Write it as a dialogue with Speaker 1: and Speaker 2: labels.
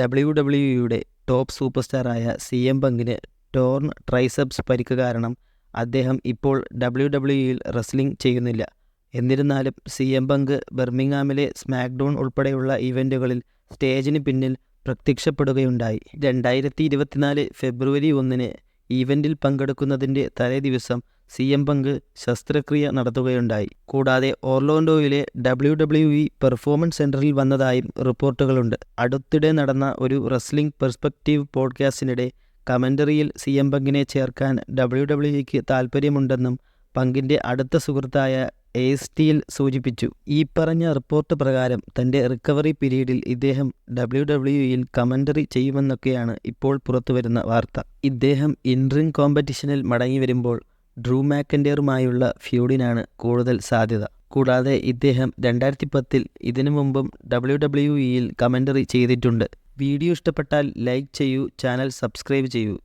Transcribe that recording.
Speaker 1: W W യുടെ top super സ്റ്റാറായ C M പങ്കിന് ടോർൺ ട്രൈസെപ്സ് പരിക്ക് കാരണം അദ്ദേഹം ഇപ്പോൾ ഡബ്ല്യു ഡബ്ല്യു ഇയിൽ റെസ്ലിംഗ് ചെയ്യുന്നില്ല. എന്നിരുന്നാലും സി എം പങ്ക് ബെർമിംഗാമിലെ സ്മാക്ഡൗൺ ഉൾപ്പെടെയുള്ള ഇവന്റുകളിൽ സ്റ്റേജിന് പിന്നിൽ പ്രത്യക്ഷപ്പെടുകയുണ്ടായി. രണ്ടായിരത്തി ഇരുപത്തിനാല് ഫെബ്രുവരി ഒന്നിന് ഈവന്റിൽ പങ്കെടുക്കുന്നതിന്റെ തലേ ദിവസം സി എം പങ്ക് ശസ്ത്രക്രിയ നടത്തുകയുണ്ടായി. കൂടാതെ ഓർലോൻഡോയിലെ ഡബ്ല്യു ഡബ്ല്യു ഇ പെർഫോമൻസ് സെന്ററിൽ വന്നതായും റിപ്പോർട്ടുകളുണ്ട്. അടുത്തിടെ നടന്ന ഒരു റെസ്ലിംഗ് പെർസ്പെക്റ്റീവ് പോഡ്കാസ്റ്റിനിടെ കമന്ററിയിൽ സി എം പങ്കിനെ ചേർക്കാൻ ഡബ്ല്യു ഡബ്ല്യു ഇക്ക് താൽപ്പര്യമുണ്ടെന്നും പങ്കിന്റെ അടുത്ത സുഹൃത്തായ എസ് ടിയിൽ സൂചിപ്പിച്ചു. ഈ പറഞ്ഞ റിപ്പോർട്ട് പ്രകാരം തന്റെ റിക്കവറി പീരീഡിൽ ഇദ്ദേഹം ഡബ്ല്യു ഡബ്ല്യു ഇയിൽ കമന്ററി ചെയ്യുമെന്നൊക്കെയാണ് ഇപ്പോൾ പുറത്തുവരുന്ന വാർത്ത. ഇദ്ദേഹം ഇൻറിംഗ് കോമ്പറ്റീഷനിൽ മടങ്ങി വരുമ്പോൾ ഡ്രൂ മാക്കൻഡിയറുമായുള്ള ഫ്യൂഡിനാണ് കൂടുതൽ സാധ്യത. കൂടാതെ ഇദ്ദേഹം രണ്ടായിരത്തി പത്തിൽ ഇതിനു മുമ്പും ഡബ്ല്യു ഡബ്ല്യു ഇയിൽ കമന്ററി ചെയ്തിട്ടുണ്ട്. വീഡിയോ ഇഷ്ടപ്പെട്ടാൽ ലൈക്ക് ചെയ്യൂ ചാനൽ സബ്സ്ക്രൈബ് ചെയ്യൂ.